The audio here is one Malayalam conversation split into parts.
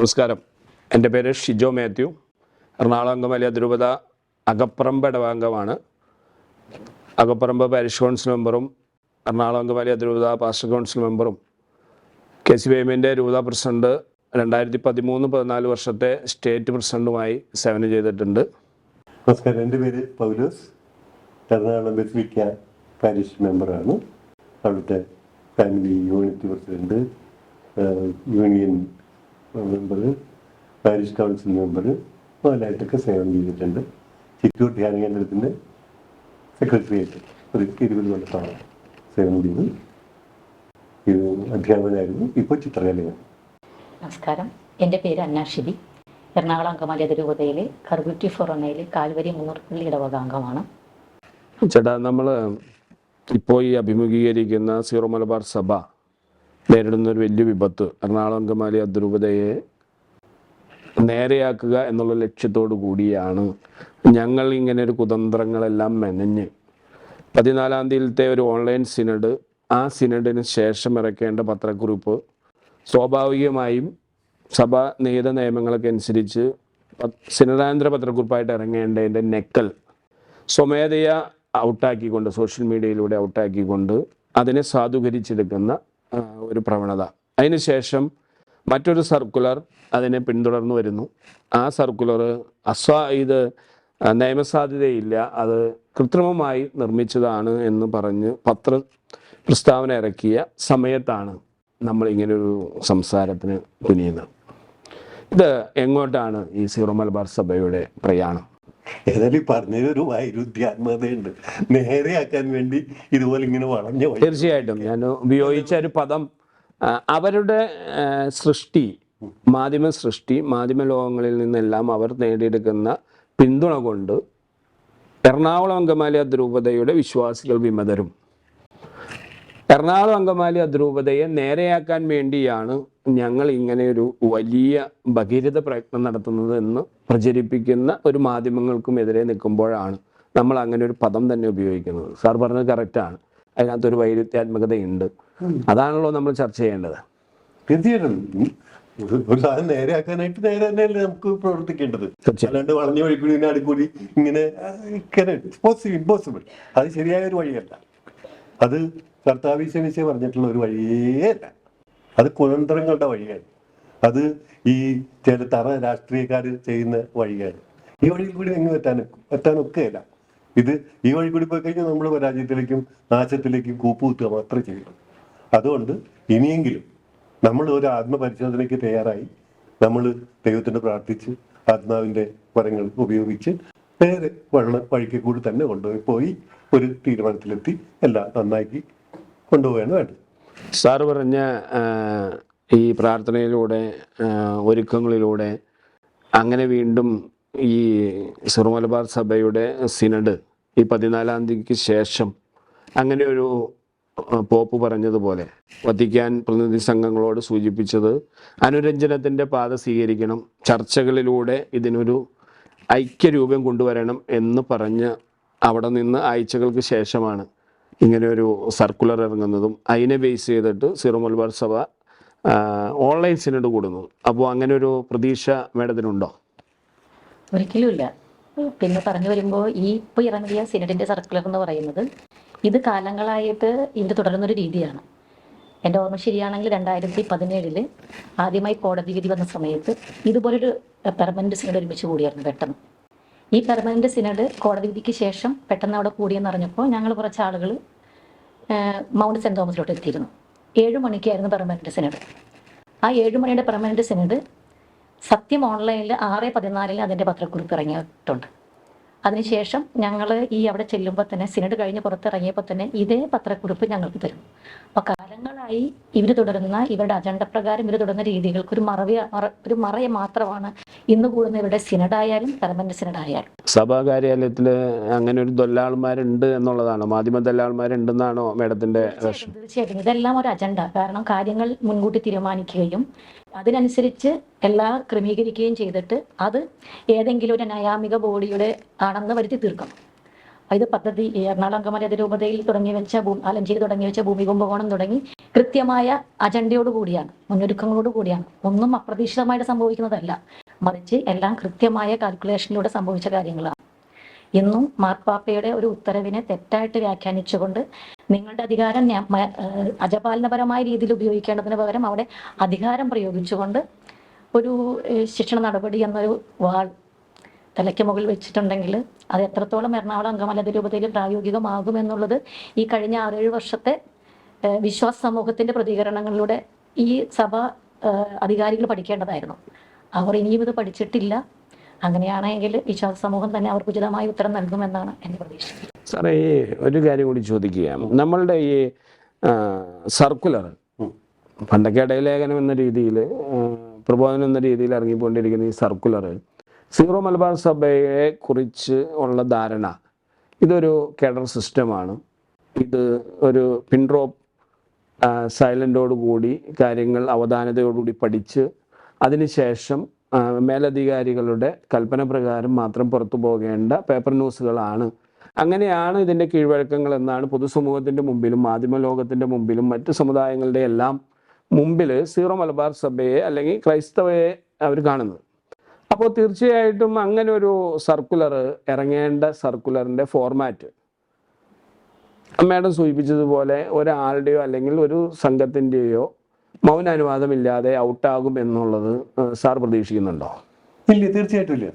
നമസ്കാരം. എന്റെ പേര് ഷിജോ മാത്യു. എറണാകുളം അങ്കമാലി അതിരൂപത അകപ്പറമ്പ് ഇടവാംഗമാണ്. അകപ്പറമ്പ് പാരിഷ് കൗൺസിൽ മെമ്പറും എറണാകുളം അങ്കമാലി അതിരൂപത പാസ്റ്റർ കൗൺസിൽ മെമ്പറും കെ സി വേമിന്റെ രൂപത പ്രസിഡന്റ് രണ്ടായിരത്തി പതിമൂന്ന് പതിനാല് വർഷത്തെ സ്റ്റേറ്റ് പ്രസിഡന്റുമായി സേവനം ചെയ്തിട്ടുണ്ട്. നമസ്കാരം. എന്റെ പേര് പൗലോസ്. എറണാകുളം ബെസിലിക്ക പാരിഷ് മെമ്പറാണ് അവിടുത്തെ family unit president union member parish council member മുതലായിട്ടൊക്കെ സേവനം ചെയ്തിട്ടുണ്ട്. ചിറ്റൂർ ധ്യാനകേന്ദ്രത്തിന്റെ സെക്രട്ടറിയായിട്ട് ഒരു ഇരുപത് കൊല്ലത്തോളം സേവനം ചെയ്തു. ഇത് അധ്യാപകനായിരുന്നു. ഇപ്പോൾ ചിത്രകലയാണ്. നമസ്കാരം. എന്റെ പേര് അന്നാഷിബി എറണാകുളം അങ്കമാലി അതിരൂപതയിലെ കർബുറ്റി ഫൊറോണയിലെ കാൽവരി മൂന്നൂർപ്പള്ളി ഇടവക അംഗമാണ് ചേട്ടാ നമ്മൾ ഇപ്പോൾ ഈ അഭിമുഖീകരിക്കുന്ന സീറോ മലബാർ സഭ നേരിടുന്ന ഒരു വലിയ വിപത്ത്. എറണാകുളം അങ്കമാലി അതിരൂപതയെ നേരെയാക്കുക എന്നുള്ള ലക്ഷ്യത്തോടു കൂടിയാണ് ഞങ്ങൾ ഇങ്ങനെ ഒരു കുതന്ത്രങ്ങളെല്ലാം മെനഞ്ഞ്. പതിനാലാം തീയതിയിലത്തെ ഒരു ഓൺലൈൻ സിനഡ് ആ സിനഡിന് ശേഷം ഇറക്കേണ്ട പത്രക്കുറിപ്പ് സ്വാഭാവികമായും സഭ നിയത നിയമങ്ങളൊക്കെ അനുസരിച്ച് സിനദാനന്തര പത്രക്കുറിപ്പായിട്ട് ഇറങ്ങേണ്ടതിന്റെ നെക്കൽ സ്വമേധയാ ഔട്ടാക്കിക്കൊണ്ട് സോഷ്യൽ മീഡിയയിലൂടെ ഔട്ടാക്കിക്കൊണ്ട് അതിനെ സാധൂകരിച്ചെടുക്കുന്ന ഒരു പ്രവണത. അതിനുശേഷം മറ്റൊരു സർക്കുലർ അതിനെ പിന്തുടർന്നു വരുന്നു. ആ സർക്കുലർ അസ്വാ ഇത് നിയമസാധ്യതയില്ല. അത് കൃത്രിമമായി നിർമ്മിച്ചതാണ് എന്ന് പറഞ്ഞ് പത്ര പ്രസ്താവന ഇറക്കിയ സമയത്താണ് നമ്മൾ ഇങ്ങനൊരു സംസാരത്തിന് തുനിയുന്നത്. ഇത് എങ്ങോട്ടാണ് ഈ സീറോ മലബാർ സഭയുടെ പ്രയാണം? ഏതായാലും ഈ വൈരുദ്ധ്യാത്മതയുണ്ട് നേരെയാക്കാൻ വേണ്ടി ഇതുപോലെ ഇങ്ങനെ വളഞ്ഞ തീർച്ചയായിട്ടും. ഞാൻ ഉപയോഗിച്ച ഒരു പദം അവരുടെ സൃഷ്ടി മാധ്യമ സൃഷ്ടി മാധ്യമ ലോകങ്ങളിൽ നിന്നെല്ലാം അവർ നേടിയെടുക്കുന്ന പിന്തുണ കൊണ്ട് എറണാകുളം അങ്കമാലി അദ്രൂപതയുടെ വിശ്വാസികൾ വിമതരും. എറണാകുളം അങ്കമാലി അദ്രൂപതയെ നേരെയാക്കാൻ വേണ്ടിയാണ് ഞങ്ങൾ ഇങ്ങനെ ഒരു വലിയ ഭഗീരഥ പ്രയത്നം നടത്തുന്നത് എന്ന് പ്രചരിപ്പിക്കുന്ന ഒരു മാധ്യമങ്ങൾക്കും എതിരെ നിൽക്കുമ്പോഴാണ് നമ്മൾ അങ്ങനെ ഒരു പദം തന്നെ ഉപയോഗിക്കുന്നത്. സാർ പറഞ്ഞത് കറക്റ്റാണ് അതിനകത്തൊരു വൈരുദ്ധ്യാത്മകതയുണ്ട്. അതാണല്ലോ നമ്മൾ ചർച്ച ചെയ്യേണ്ടത്. തീർച്ചയായിട്ടും. ഒരു- സാധനം നേരെയാക്കാനായിട്ട് നേരെ തന്നെയല്ലേ നമുക്ക് പ്രവർത്തിക്കേണ്ടത്. അല്ലാണ്ട് വളഞ്ഞ വഴിക്കൂടി അടുക്കൂടി ഇങ്ങനെ പോസിബിൾ ഇമ്പോസിബിൾ അത് ശരിയായ ഒരു വഴിയല്ല. അത് കർത്താവിശനിച്ച് പറഞ്ഞിട്ടുള്ള ഒരു വഴിയേ അല്ല. അത് കുതന്ത്രങ്ങളുടെ വഴിയാണ്. അത് ഈ ചില തറ രാഷ്ട്രീയക്കാർ ചെയ്യുന്ന വഴിയാണ്. ഈ വഴിയിൽ കൂടി നിങ്ങൾ എത്താൻ എത്താനൊക്കെയല്ല ഇത് ഈ വഴി കൂടി പോയി കഴിഞ്ഞാൽ നമ്മൾ പരാജയത്തിലേക്കും നാശത്തിലേക്കും കൂപ്പുകുത്തുക മാത്രമേ ചെയ്യൂ അതുകൊണ്ട് ഇനിയെങ്കിലും നമ്മൾ ഒരു ആത്മപരിശോധനയ്ക്ക് തയ്യാറായി നമ്മൾ ദൈവത്തിന് പ്രാർത്ഥിച്ച് ആത്മാവിന്റെ വരങ്ങൾ ഉപയോഗിച്ച് നേരെ വള്ള വഴിക്ക് കൂടി തന്നെ കൊണ്ടുപോയി പോയി ഒരു തീരുമാനത്തിലെത്തി. എല്ലാം നന്നാക്കി കൊണ്ടുപോവുകയാണ് വേണ്ടത്. സാറ് പറഞ്ഞ ഈ പ്രാർത്ഥനയിലൂടെ ഒരുക്കങ്ങളിലൂടെ അങ്ങനെ വീണ്ടും ഈ സിറുമലബാർ സഭയുടെ സിനഡ് ഈ പതിനാലാം തീയതിക്ക് ശേഷം അങ്ങനെ ഒരു പോപ്പ് പറഞ്ഞതുപോലെ വത്തിക്കാൻ പ്രതിനിധി സംഘങ്ങളോട് സൂചിപ്പിച്ചത് അനുരഞ്ജനത്തിന്റെ പാത സ്വീകരിക്കണം ചർച്ചകളിലൂടെ ഇതിനൊരു ഐക്യരൂപം കൊണ്ടുവരണം എന്ന് പറഞ്ഞ് അവിടെ നിന്ന് ആഴ്ചകൾക്ക് ശേഷമാണ്. ഇങ്ങനെ ഒരു സർക്കുലർ ഇറങ്ങുന്നതും അതിനെ ബേസ് ചെയ്തിട്ട് സിറോ മലബാർ സഭ ഓൺലൈൻ സിനഡ് കൂടുന്നു. അപ്പോൾ അങ്ങനെ ഒരു പ്രതീക്ഷ മേഡത്തിനുണ്ടോ? ഒരിക്കലുമില്ല. പിന്നെ പറഞ്ഞു വരുമ്പോൾ ഈ ഇപ്പോൾ ഇറങ്ങിയ സിനഡിന്റെ സർക്കുലർ എന്ന് പറയുന്നത് ഇത് കാലങ്ങളായിട്ട് ഇതിന്റെ തുടരുന്നൊരു രീതിയാണ്. എന്റെ ഓർമ്മ ശരിയാണെങ്കിൽ രണ്ടായിരത്തി പതിനേഴിൽ ആദ്യമായി കോടതി വിധി വന്ന സമയത്ത് ഇതുപോലൊരു പെർമനന്റ് സിനഡ് ഒരുമിച്ച് കൂടിയായിരുന്നു പെട്ടെന്ന്. ഈ പെർമനന്റ് സിനഡ് കോടതി വിധിക്ക് ശേഷം പെട്ടെന്ന് അവിടെ കൂടിയെന്ന് അറിഞ്ഞപ്പോൾ ഞങ്ങൾ കുറച്ച് ആളുകൾ മൗണ്ട് സെന്റ് തോമസിലോട്ട് എത്തിയിരുന്നു. ഏഴ് മണിക്കായിരുന്നു പെർമനന്റ് സിനഡ് ആ ഏഴ് മണിയുടെ പെർമനന്റ് സിനഡ് സത്യം ഓൺലൈനിൽ ആറ് പതിനാലിൽ അതിന്റെ പത്രക്കുറിപ്പ് ഇറങ്ങിയിട്ടുണ്ട്. അതിനുശേഷം ഞങ്ങൾ ഈ അവിടെ ചെല്ലുമ്പോൾ തന്നെ സിനഡ് കഴിഞ്ഞ് പുറത്തിറങ്ങിയപ്പോൾ തന്നെ ഇതേ പത്രക്കുറിപ്പ് ഞങ്ങൾക്ക് തരും അപ്പോൾ കാലങ്ങളായി ഇവർ തുടരുന്ന ഇവരുടെ അജണ്ട പ്രകാരം ഇവർ തുടരുന്ന രീതികൾക്ക് ഒരു മറവിയ ഒരു മറയ മാത്രമാണ് ഇന്ന് കൂടുന്ന ഇവരുടെ സിനഡായാലും പെർമനന്റ് സിനഡായാലും സഭാ കാര്യാലയത്തിൽ അങ്ങനെ ഒരു ദൊല്ലാൾമാരുണ്ട് എന്നുള്ളതാണോ? മാധ്യമ ദല്ലാൾമാരുണ്ടെന്നാണോ മേഡത്തിന്റെ തീർച്ചയായിട്ടും ഇതെല്ലാം ഒരു അജണ്ട കാരണം കാര്യങ്ങൾ മുൻകൂട്ടി തീരുമാനിക്കുകയും അതിനനുസരിച്ച് എല്ലാ ക്രമീകരിക്കുകയും ചെയ്തിട്ട് അത് ഏതെങ്കിലും ഒരു നയാമിക ബോഡിയുടെ ആണെന്ന് വരുത്തി തീർക്കണം. ഇത് പദ്ധതി എറണാകുളം അങ്കമാലി അതിരൂപതയിൽ തുടങ്ങി വെച്ച ഭൂ ആലഞ്ചേരി തുടങ്ങി വെച്ച ഭൂമി കുംഭകോണം തുടങ്ങി കൃത്യമായ അജണ്ടയോട് കൂടിയാണ് മുന്നൊരുക്കങ്ങളോട് കൂടിയാണ്. ഒന്നും അപ്രതീക്ഷിതമായിട്ട് സംഭവിക്കുന്നതല്ല. മറിച്ച് എല്ലാം കൃത്യമായ കാൽക്കുലേഷനിലൂടെ സംഭവിച്ച കാര്യങ്ങളാണ്. ഇന്നും മാർപ്പാപ്പയുടെ ഒരു ഉത്തരവിനെ തെറ്റായിട്ട് വ്യാഖ്യാനിച്ചുകൊണ്ട് നിങ്ങളുടെ അധികാരം അജപാലനപരമായ രീതിയിൽ ഉപയോഗിക്കേണ്ടതിന് പകരം അവിടെ അധികാരം പ്രയോഗിച്ചുകൊണ്ട് ഒരു ശിക്ഷണ നടപടി എന്നൊരു വാൾ തലയ്ക്ക് മുകളിൽ വെച്ചിട്ടുണ്ടെങ്കിൽ അത് എത്രത്തോളം എറണാകുളം അംഗമല്ലാതെ രൂപതയിൽ പ്രായോഗികമാകും എന്നുള്ളത് ഈ കഴിഞ്ഞ ആറേഴ് വർഷത്തെ വിശ്വാസ സമൂഹത്തിന്റെ പ്രതികരണങ്ങളിലൂടെ ഈ സഭ അധികാരികൾ പഠിക്കേണ്ടതായിരുന്നു. അവർ ഇനിയും ഇത് പഠിച്ചിട്ടില്ല. അങ്ങനെയാണെങ്കിൽ വിശ്വാസ സമൂഹം തന്നെ അവർക്ക് ഉചിതമായ ഉത്തരം നൽകുമെന്നാണ് എന്റെ പ്രതീക്ഷ. സാറേ ഒരു കാര്യം കൂടി ചോദിക്കുകയാണ്. നമ്മളുടെ ഈ സർക്കുലർ. പണ്ടൊക്കെ ഇടയലേഖനം എന്ന രീതിയിൽ പ്രബോധനം എന്ന രീതിയിൽ ഇറങ്ങിക്കൊണ്ടിരിക്കുന്ന ഈ സർക്കുലർ സീറോ മലബാർ സഭയെ കുറിച്ച് ഉള്ള ധാരണ. ഇതൊരു കേഡർ സിസ്റ്റമാണ്. ഇത് ഒരു പിൻഡ്രോപ്പ് സൈലന്റോട് കൂടി കാര്യങ്ങൾ അവധാനതയോടുകൂടി പഠിച്ച് അതിനുശേഷം മേലധികാരികളുടെ കൽപ്പന പ്രകാരം മാത്രം പുറത്തു പോകേണ്ട പേപ്പർ ന്യൂസുകളാണ്. അങ്ങനെയാണ് ഇതിന്റെ കീഴ്വഴക്കങ്ങൾ എന്നാണ് പൊതുസമൂഹത്തിന്റെ മുമ്പിലും മാധ്യമ ലോകത്തിന്റെ മുമ്പിലും മറ്റ് സമുദായങ്ങളുടെ എല്ലാം മുമ്പിൽ സീറോ മലബാർ സഭയെ അല്ലെങ്കിൽ ക്രൈസ്തവയെ അവർ കാണുന്നത്. അപ്പോൾ തീർച്ചയായിട്ടും അങ്ങനെ ഒരു സർക്കുലർ ഇറങ്ങേണ്ട സർക്കുലറിന്റെ ഫോർമാറ്റ് മേഡം സൂചിപ്പിച്ചതുപോലെ ഒരാളുടെയോ അല്ലെങ്കിൽ ഒരു സംഘത്തിന്റെയോ മൗനാനുവാദമില്ലാതെ ഔട്ടാകും എന്നുള്ളത് സാർ പ്രതീക്ഷിക്കുന്നുണ്ടോ? ഇല്ല തീർച്ചയായിട്ടും ഇല്ല.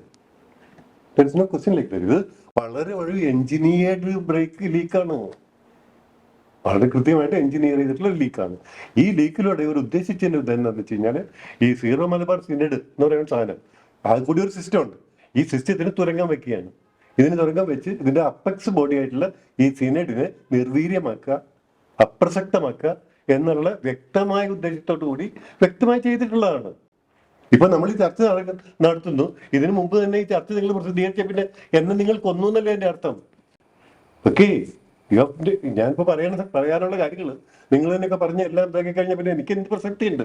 ക്വസ്റ്റ്യൻ വളരെ എഞ്ചിനീയർഡ് ബ്രേക്ക് ലീക്കാണ് വളരെ കൃത്യമായിട്ട് എഞ്ചിനീയർ ചെയ്തിട്ടുള്ള ലീക്കാണ് ഈ ലീക്കിലൂടെ ഇവർ ഉദ്ദേശിച്ചതിന്റെ ഉദ്ദേശം എന്താണെന്ന് വെച്ച് കഴിഞ്ഞാൽ ഈ സീറോ മലബാർ സിനഡ് എന്ന് പറയുന്ന സാധനം അത് കൂടി ഒരു സിസ്റ്റം ഉണ്ട്. ഈ സിസ്റ്റത്തിന് തുരങ്കം വെക്കുകയാണ്. ഇതിന് തുരങ്കം വെച്ച് ഇതിന്റെ അപ്പക്സ് ബോഡി ആയിട്ടുള്ള ഈ സിനഡിനെ നിർവീര്യമാക്കുക അപ്രസക്തമാക്കുക എന്നുള്ള വ്യക്തമായ ഉദ്ദേശത്തോടു കൂടി വ്യക്തമായി ചെയ്തിട്ടുള്ളതാണ്. ഇപ്പൊ നമ്മൾ ഈ ചർച്ച നടത്തുന്നു. ഇതിനു മുമ്പ് തന്നെ ഈ ചർച്ച നിങ്ങൾ പ്രസിദ്ധീകരിച്ച പിന്നെ എന്നെ നിങ്ങൾ കൊന്നു എന്നല്ലേ എന്റെ അർത്ഥം? ഓക്കെ ഞാനിപ്പോ പറയണ പറയാനുള്ള കാര്യങ്ങൾ നിങ്ങൾ തന്നെയൊക്കെ പറഞ്ഞ എല്ലാം ഇതാക്കി കഴിഞ്ഞാൽ പിന്നെ എനിക്ക് എന്ത് പ്രസക്തി ഉണ്ട്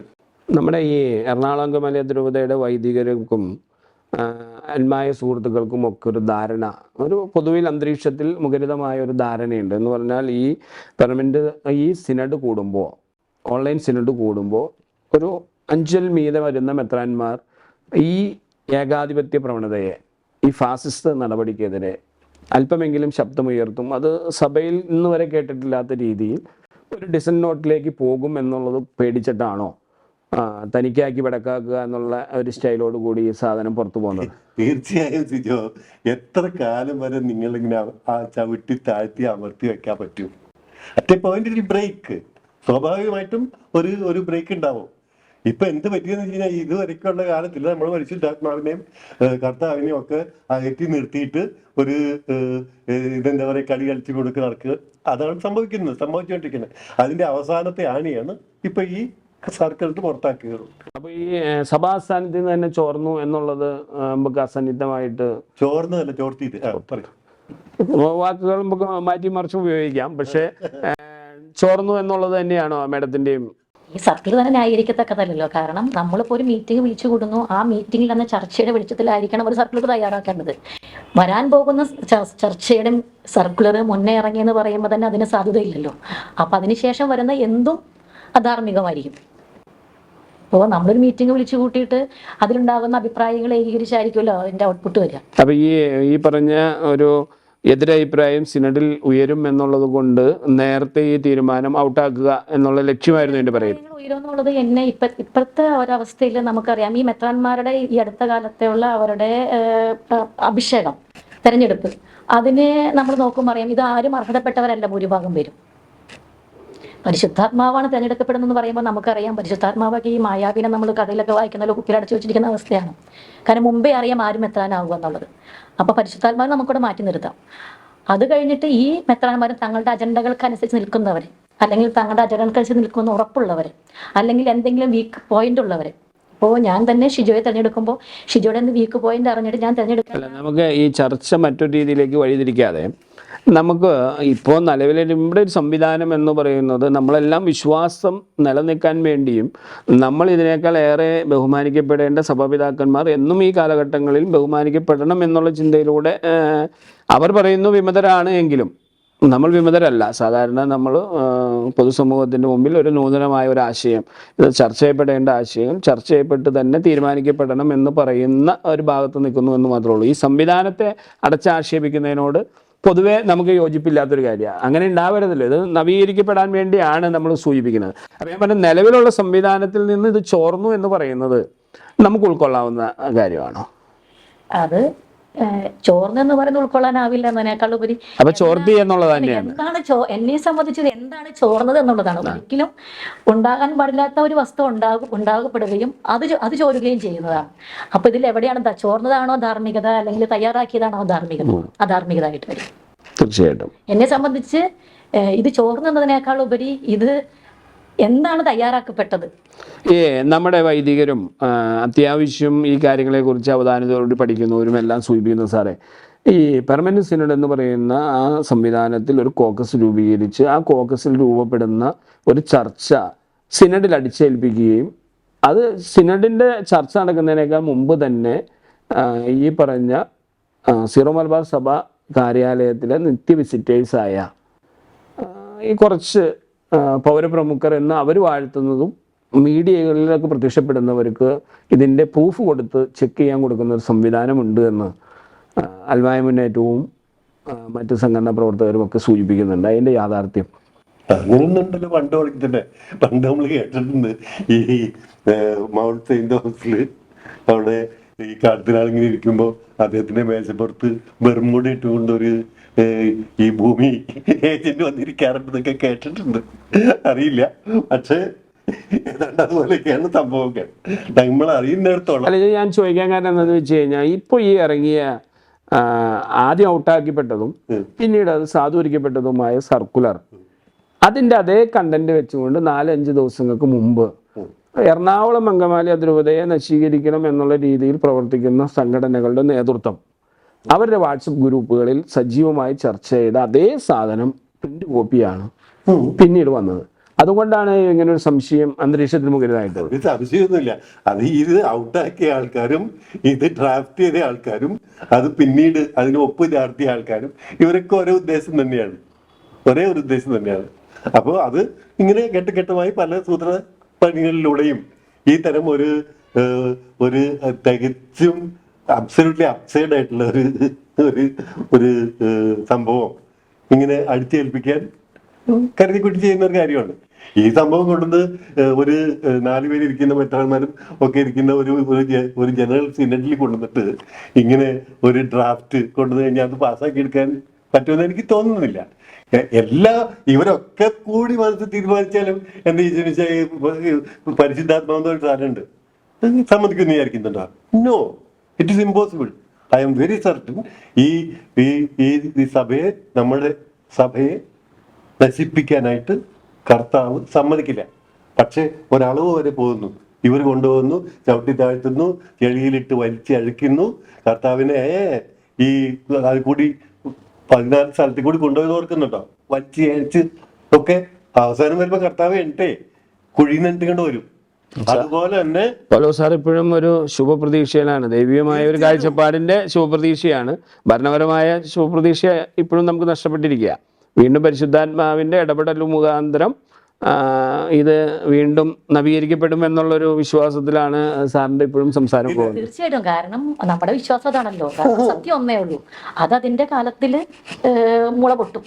നമ്മുടെ ഈ എറണാകുളം അങ്കമാലി ധ്രുവതയുടെ വൈദികർക്കും അന്മായ സുഹൃത്തുക്കൾക്കും ഒക്കെ ഒരു ധാരണ ഒരു പൊതുവിൽ അന്തരീക്ഷത്തിൽ മുഖരിതമായ ഒരു ധാരണയുണ്ട്. എന്ന് പറഞ്ഞാൽ ഈ പെർമനന്റ് ഈ സിനഡ് കൂടുമ്പോൾ ഓൺലൈൻ സിനഡ് കൂടുമ്പോൾ ഒരു അഞ്ചൽ മീതെ വരുന്ന മെത്രാന്മാർ ഈ ഏകാധിപത്യ പ്രവണതയെ ഈ ഫാസിസ്റ്റ് നടപടിക്കെതിരെ അല്പമെങ്കിലും ശബ്ദമുയർത്തും. അത് സഭയിൽ ഇന്ന് വരെ കേട്ടിട്ടില്ലാത്ത രീതിയിൽ ഒരു ഡിസൻ നോട്ടിലേക്ക് പോകും എന്നുള്ളത് പേടിച്ചിട്ടാണോ? തനിക്കാക്കി പടക്കാക്കുക എന്നുള്ള ഒരു സ്റ്റൈലോട് കൂടി ഈ സാധനം പുറത്തു പോകുന്നത്. തീർച്ചയായും സിജോ. എത്ര കാലം വരെ നിങ്ങൾ ഇങ്ങനെ ആ ചവിട്ടി താഴ്ത്തി അമർത്തി വെക്കാൻ പറ്റും? അറ്റേ പോയിന്റ് ഒരു ബ്രേക്ക് സ്വാഭാവികമായിട്ടും ഒരു ഒരു ബ്രേക്ക് ഉണ്ടാവും. ഇപ്പൊ എന്ത് പറ്റിയെന്ന് വെച്ച് കഴിഞ്ഞാൽ ഇതുവരെയ്ക്കുള്ള കാലത്തിൽ നമ്മൾ ഏഹ്, കർത്താവിനെയും ഒക്കെ അകറ്റി നിർത്തിയിട്ട് ഒരു ഇതെന്താ പറയുക കളി കളിച്ചു കൊടുക്കുക നടക്കുക അതാണ് സംഭവിക്കുന്നത് സംഭവിച്ചുകൊണ്ടിരിക്കുന്നത്. അതിന്റെ അവസാനത്തെ ആണിയാണ് ഇപ്പൊ ഈ സർക്കിളിട്ട് പുറത്താക്കിയത് അപ്പൊ ഈ സഭാ സ്ഥാനത്ത് നിന്ന് തന്നെ ചോർന്നു എന്നുള്ളത് ആ, നമുക്ക് അസന്നിധമായിട്ട് ചോർന്നതല്ല ചോർത്തിയിട്ട് ചോർത്തിട്ട് വാക്കുകൾ നമുക്ക് മാറ്റി മറിച്ച് ഉപയോഗിക്കാം. പക്ഷേ ചോർന്നു എന്നുള്ളത് തന്നെയാണോ മേഡത്തിന്റെയും? ഈ സർക്കിൾ തന്നെ ന്യായീകരിക്കത്തക്കതല്ലോ കാരണം നമ്മളിപ്പോൾ ഒരു മീറ്റിംഗ് വിളിച്ചു കൂടുന്നു ആ മീറ്റിംഗിൽ അന്ന് ചർച്ചയുടെ വെളിച്ചത്തിലായിരിക്കണം ഒരു സർക്കുലർ തയ്യാറാക്കേണ്ടത്. വരാൻ പോകുന്ന ചർച്ചയുടെ സർക്കുലർ മുന്നേ ഇറങ്ങിയെന്ന് പറയുമ്പോൾ തന്നെ അതിന് സാധ്യതയില്ലല്ലോ. അപ്പം അതിനുശേഷം വരുന്ന എന്തും അധാർമികമായിരിക്കും. അപ്പോൾ നമ്മളൊരു മീറ്റിംഗ് വിളിച്ചു കൂട്ടിയിട്ട് അതിലുണ്ടാകുന്ന അഭിപ്രായങ്ങൾ ഏകീകരിച്ചായിരിക്കുമല്ലോ അതിന്റെ ഔട്ട്പുട്ട് വരിക. അപ്പൊ ഈ ഈ പറഞ്ഞ ഒരു എതിരഭിപ്രായം സിനഡിൽ ഉയരും എന്നുള്ളത് കൊണ്ട് നേരത്തെ ഈ തീരുമാനം ഔട്ടാക്കുക എന്നുള്ള ലക്ഷ്യമായിരുന്നു എന്റെ പറയുന്നത് ഉയരുന്നുള്ളത് ഉയരുമെന്നുള്ളത് എന്നെ ഇപ്പ ഇപ്പോഴത്തെ ഒരവസ്ഥയിൽ നമുക്കറിയാം. ഈ മെത്രാന്മാരുടെ ഈ അടുത്ത കാലത്തെയുള്ള അവരുടെ അഭിഷേകം തെരഞ്ഞെടുപ്പ്. അതിനെ നമ്മൾ നോക്കുമ്പോൾ അറിയാം ഇത് ആരും അർഹതപ്പെട്ടവരല്ല ഭൂരിഭാഗം പേരും. പരിശുദ്ധാത്മാവാണ് തിരഞ്ഞെടുക്കപ്പെടുന്നതെന്ന് പറയുമ്പോൾ നമുക്കറിയാം പരിശുദ്ധാത്മാവൊക്കെ ഈ മായാവിനെ നമ്മൾ കഥയിലൊക്കെ വായിക്കുന്ന കുപ്പിലടച്ചു വെച്ചിരിക്കുന്ന അവസ്ഥയാണ്. കാരണം മുമ്പേ അറിയാം ആരും എത്താനാവുക എന്നുള്ളത്. അപ്പോൾ പരിശുദ്ധാത്മാവ് നമുക്കിവിടെ മാറ്റി നിർത്താം. അത് കഴിഞ്ഞിട്ട് ഈ മെത്രാന്മാരും തങ്ങളുടെ അജണ്ടകൾക്കനുസരിച്ച് നിൽക്കുന്നവർ അല്ലെങ്കിൽ തങ്ങളുടെ അജണ്ടകൾക്കനുസരിച്ച് നിൽക്കുന്ന ഉറപ്പുള്ളവർ അല്ലെങ്കിൽ എന്തെങ്കിലും വീക്ക് പോയിന്റ് ഉള്ളവർ ഇപ്പോ ഞാൻ തന്നെ ഷിജോയെ തിരഞ്ഞെടുക്കുമ്പോൾ ഷിജോയുടെ വീക്ക് പോയിന്റ് അറിഞ്ഞിട്ട് ഞാൻ തിരഞ്ഞെടുക്കാൻ അല്ല നമുക്ക് ഈ ചർച്ച മറ്റൊരു രീതിയിലേക്ക് വഴിതിരിക്കാതെ നമുക്ക് ഇപ്പോൾ നിലവിൽ ഇവിടെ ഒരു സംവിധാനം എന്ന് പറയുന്നത് നമ്മളെല്ലാം വിശ്വാസം നിലനിൽക്കാൻ വേണ്ടിയും നമ്മൾ ഇതിനേക്കാൾ ഏറെ ബഹുമാനിക്കപ്പെടേണ്ട സഭാപിതാക്കന്മാർ എന്നും ഈ കാലഘട്ടങ്ങളിൽ ബഹുമാനിക്കപ്പെടണം എന്നുള്ള ചിന്തയിലൂടെ അവർ പറയുന്നു വിമതരാണ് എങ്കിലും. നമ്മൾ വിമതരല്ല. സാധാരണ നമ്മൾ പൊതുസമൂഹത്തിന്റെ മുമ്പിൽ ഒരു നൂതനമായ ഒരു ആശയം ഇത് ചർച്ച ചെയ്യപ്പെടേണ്ട ആശയം ചർച്ച ചെയ്യപ്പെട്ട് തന്നെ തീരുമാനിക്കപ്പെടണം എന്ന് പറയുന്ന ഒരു ഭാഗത്ത് നിൽക്കുന്നു എന്ന് മാത്രമേ ഉള്ളൂ. ഈ സംവിധാനത്തെ അടച്ചാക്ഷേപിക്കുന്നതിനോട് പൊതുവേ നമുക്ക് യോജിപ്പില്ലാത്തൊരു കാര്യമാണ്. അങ്ങനെ ഉണ്ടാവരുതല്ലോ. ഇത് നവീകരിക്കപ്പെടാൻ വേണ്ടിയാണ് നമ്മൾ സൂചിപ്പിക്കുന്നത്. അപ്പം ഞാൻ പറഞ്ഞ നിലവിലുള്ള സംവിധാനത്തിൽ നിന്ന് ഇത് ചോർന്നു എന്ന് പറയുന്നത് നമുക്ക് ഉൾക്കൊള്ളാവുന്ന കാര്യമാണോ? അത് ചോർന്നെന്ന് പറയുന്നത് ഉൾക്കൊള്ളാനാവില്ല എന്നതിനേക്കാൾ ഉപരി അപ്പൊ ചോർത്തി എന്നുള്ളത് തന്നെയാണ്. എന്താണ് ചോ എന്നെ സംബന്ധിച്ചത് എന്താണ് ചോർന്നത് എന്നുള്ളതാണ്. ഒരിക്കലും ഉണ്ടാകാൻ പാടില്ലാത്ത ഒരു വസ്തു ഉണ്ടാകും ഉണ്ടാകപ്പെടുകയും അത് അത് ചോരുകയും ചെയ്യുന്നതാണ്. അപ്പൊ ഇതിൽ എവിടെയാണ് ചോർന്നതാണോ ധാർമ്മികത അല്ലെങ്കിൽ തയ്യാറാക്കിയതാണോ ധാർമ്മികത? അധാർമ്മികത അധാർമികതയായിട്ട് വരും. തീർച്ചയായിട്ടും. എന്നെ സംബന്ധിച്ച് ഇത് ചോർന്നതിനേക്കാൾ ഉപരി ഇത് എന്താണ് തയ്യാറാക്കപ്പെട്ടത്? ഏ നമ്മുടെ വൈദികരും അത്യാവശ്യം ഈ കാര്യങ്ങളെക്കുറിച്ച് അവധാനതയോടുകൂടി പഠിക്കുന്നവരും എല്ലാം സൂചിപ്പിക്കുന്നു സാറേ. ഈ പെർമനന്റ് സിനഡ് എന്ന് പറയുന്ന ആ സംവിധാനത്തിൽ ഒരു കോക്കസ് രൂപീകരിച്ച് ആ കോക്കസിൽ രൂപപ്പെടുന്ന ഒരു ചർച്ച സിനഡിൽ അടിച്ചേൽപ്പിക്കുകയും അത് സിനഡിന്റെ ചർച്ച നടക്കുന്നതിനേക്കാൾ മുമ്പ് തന്നെ ഈ പറഞ്ഞ സിറോ മലബാർ സഭ കാര്യാലയത്തിലെ നിത്യ വിസിറ്റേഴ്സായ ഈ കുറച്ച് പൗരപ്രമുഖർ എന്ന് അവർ വാഴ്ത്തുന്നതും മീഡിയകളിലൊക്കെ പ്രത്യക്ഷപ്പെടുന്നവർക്ക് ഇതിന്റെ പ്രൂഫ് കൊടുത്ത് ചെക്ക് ചെയ്യാൻ കൊടുക്കുന്ന ഒരു സംവിധാനമുണ്ട് എന്ന് അൽവായ മുന്നേറ്റവും മറ്റ് സംഘടനാ പ്രവർത്തകരും ഒക്കെ സൂചിപ്പിക്കുന്നുണ്ട്. അതിന്റെ യാഥാർത്ഥ്യം. അങ്ങനെയൊന്നുണ്ടല്ലോ പണ്ട് തുടങ്ങിത്തന്നെ പണ്ട് നമ്മൾ കേട്ടിട്ടുണ്ട് ഈ മൗണ്ട് സെയിന്റ് ഹൗസിൽ അവിടെ ഈ കാട്ടിനാളിങ്ങനെ ഇരിക്കുമ്പോൾ അദ്ദേഹത്തിന്റെ മേശപ്പുറത്ത് ബെർമുടി ഇട്ടുകൊണ്ട് ഒരു ഈ ഭൂമി ഏജന്റ് വന്നിരിക്കാറുണ്ട് എന്നൊക്കെ കേട്ടിട്ടുണ്ട്. അറിയില്ല. പക്ഷേ ഏതാണ്ട് അതുപോലെയൊക്കെയാണ് സംഭവമൊക്കെ. നമ്മൾ അറിയുന്നിടത്തോളം അല്ല ഞാൻ ചോദിക്കാൻ കാരണം എന്താണെന്ന് വെച്ച് കഴിഞ്ഞാൽ ഇപ്പൊ ഈ ഇറങ്ങിയ ആദ്യം ഔട്ടാക്കിപ്പെട്ടതും പിന്നീട് അത് സാധൂകരിക്കപ്പെട്ടതുമായ സർക്കുലർ അതിന്റെ അതേ കണ്ടന്റ് വെച്ചുകൊണ്ട് നാലഞ്ച് ദിവസങ്ങൾക്ക് മുമ്പ് എറണാകുളം അങ്കമാലി അതിരൂപതയെ നശീകരിക്കണം എന്നുള്ള രീതിയിൽ പ്രവർത്തിക്കുന്ന സംഘടനകളുടെ നേതൃത്വം. അവരുടെ വാട്സപ്പ് ഗ്രൂപ്പുകളിൽ സജീവമായി ചർച്ച ചെയ്ത അതേ സാധനം പ്രിന്റ് കോപ്പിയാണ് പിന്നീട് വന്നത്. അതുകൊണ്ടാണ് ഇങ്ങനെ ഒരു സംശയം അന്തരീക്ഷത്തിന് മുകളിലായിട്ട് സംശയമൊന്നുമില്ല. അത് ഇത് ഔട്ടാക്കിയ ആൾക്കാരും ഇത് ഡ്രാഫ്റ്റ് ചെയ്ത ആൾക്കാരും അത് പിന്നീട് അതിന് ഒപ്പ് ചാർത്തിയ ആൾക്കാരും ഇവരൊക്കെ ഒരേ ഉദ്ദേശം തന്നെയാണ്. ഒരേ ഒരു ഉദ്ദേശം തന്നെയാണ്. അപ്പോൾ അത് ഇങ്ങനെ ഘട്ടഘട്ടമായി പല സൂത്ര പണികളിലൂടെയും ഈ തരം ഒരു ഒരു തികച്ചും അബ്സല്യൂട്ട്ലി അപ്സൈഡ് ആയിട്ടുള്ള ഒരു ഒരു ഒരു സംഭവം. ഇങ്ങനെ അടിച്ചേൽപ്പിക്കാൻ കരുതിക്കുട്ടി ചെയ്യുന്ന ഒരു കാര്യമാണ്. ഈ സംഭവം കൊണ്ടുവന്ന് ഒരു നാലുപേര് നാല് പേര് ഇരിക്കുന്ന മറ്റാൾമാരും ഒക്കെ ഇരിക്കുന്ന ഒരു ഒരു ജനറൽ സിനഡിൽ കൊണ്ടുവന്നിട്ട് ഇങ്ങനെ ഒരു ഡ്രാഫ്റ്റ് കൊണ്ടുവന്ന് കഴിഞ്ഞാൽ അത് പാസ്സാക്കി എടുക്കാൻ പറ്റുമെന്ന് എനിക്ക് തോന്നുന്നില്ല. എല്ലാ ഇവരൊക്കെ കൂടി മനസ്സിൽ തീരുമാനിച്ചാലും എന്താ ചോദിച്ചാൽ പരിശുദ്ധാത്മാവെന്ന ഒരു സാധനമുണ്ട്. സമ്മതിക്കുന്നു വിചാരിക്കുന്നുണ്ടോ? No it is impossible I am very certain ഈ ഈ സഭയെ നമ്മുടെ സഭയെ നശിപ്പിക്കാനായിട്ട് കർത്താവ് സമ്മതിക്കില്ല. പക്ഷെ ഒരളവ് വരെ പോകുന്നു. ഇവർ കൊണ്ടുപോകുന്നു ചവിട്ടി താഴ്ത്തുന്നു ചെളിയിലിട്ട് വലിച്ച് അഴിക്കുന്നു. കർത്താവിനെ ഈ അത് കൂടി പതിനാല് സ്ഥലത്തിൽ കൂടി കൊണ്ടുപോയി ഓർക്കുന്നുണ്ടോ? വലിച്ച് അഴിച്ച് ഒക്കെ അവസാനം വരുമ്പോൾ കർത്താവ് എണ്ണട്ടെ കുഴിയിൽ നിന്ന് കൊണ്ട് വരും. അതുപോലെ തന്നെ പൗലോ സാർ ഇപ്പോഴും ഒരു ശുഭപ്രതീക്ഷയിലാണ്. ദൈവികമായ ഒരു കാഴ്ചപ്പാടിന്റെ ശുഭപ്രതീക്ഷയാണ്. ഭരണപരമായ ശുഭപ്രതീക്ഷ ഇപ്പോഴും നമുക്ക് നഷ്ടപ്പെട്ടിരിക്കുക. വീണ്ടും പരിശുദ്ധാത്മാവിന്റെ ഇടപെടൽ മുഖാന്തരം ഇത് വീണ്ടും നവീകരിക്കപ്പെടും എന്നുള്ളൊരു വിശ്വാസത്തിലാണ് സാറിന്റെ ഇപ്പോഴും സംസാരം പോകുന്നത്. തീർച്ചയായിട്ടും. കാരണം നമ്മുടെ വിശ്വാസം അതാണല്ലോ. സത്യം ഒന്നേ ഉള്ളൂ. അത് അതിന്റെ കാലത്തിൽ മുള പൊട്ടും